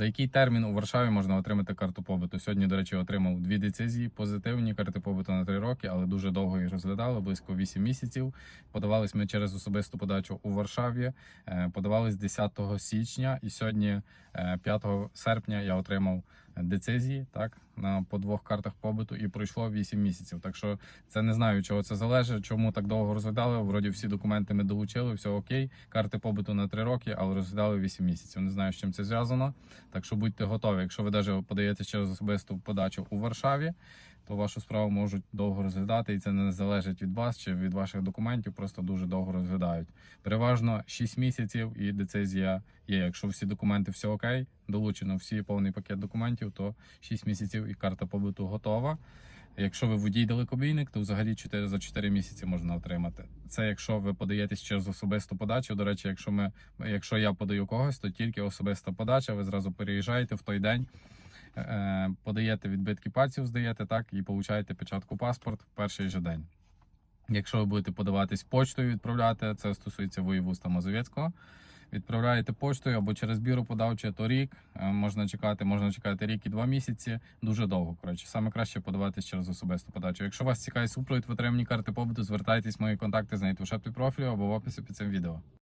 За який термін у Варшаві можна отримати карту побуту? Сьогодні, до речі, отримав дві децизії позитивні карти побуту на три роки, але дуже довго їх розглядали, близько 8 місяців. Подавались ми через особисту подачу у Варшаві. Е, Подавались 10 січня, і сьогодні, е, 5 серпня, я отримав децизії так на по двох картах побуту, і пройшло 8 місяців. Так що це не знаю, чого це залежить, чому так довго розглядали. Вроді всі документи ми долучили, все окей. Карти побуту на 3 роки, але розглядали 8 місяців. Не знаю, з чим це зв'язано. Так що будьте готові. Якщо ви навіть подаєте через особисту подачу у Варшаві, то вашу справу можуть довго розглядати, і це не залежить від вас чи від ваших документів. Просто дуже довго розглядають. Переважно 6 місяців і децизія є. Якщо всі документи все окей, долучено всі повний пакет документів, то 6 місяців і карта побуту готова. Якщо ви водій далекобійник, то взагалі 4, за 4 місяці можна отримати. Це якщо ви подаєтесь через особисту подачу. До речі, якщо ми, якщо я подаю когось, то тільки особиста подача. Ви зразу переїжджаєте в той день, подаєте відбитки пальців, здаєте так, і получаєте печатку паспорт в перший же день. Якщо ви будете подаватись почтою, відправляти, це стосується воєвуста Мазовецького. Відправляєте поштою або через бюро подавче, то рік е, можна чекати, можна чекати рік і два місяці. Дуже довго. Коротше, саме краще подаватись через особисту подачу. Якщо вас цікавить супровід в отриманні карти побуту, звертайтесь, мої контакти знайдете в шапці профілю або в описі під цим відео.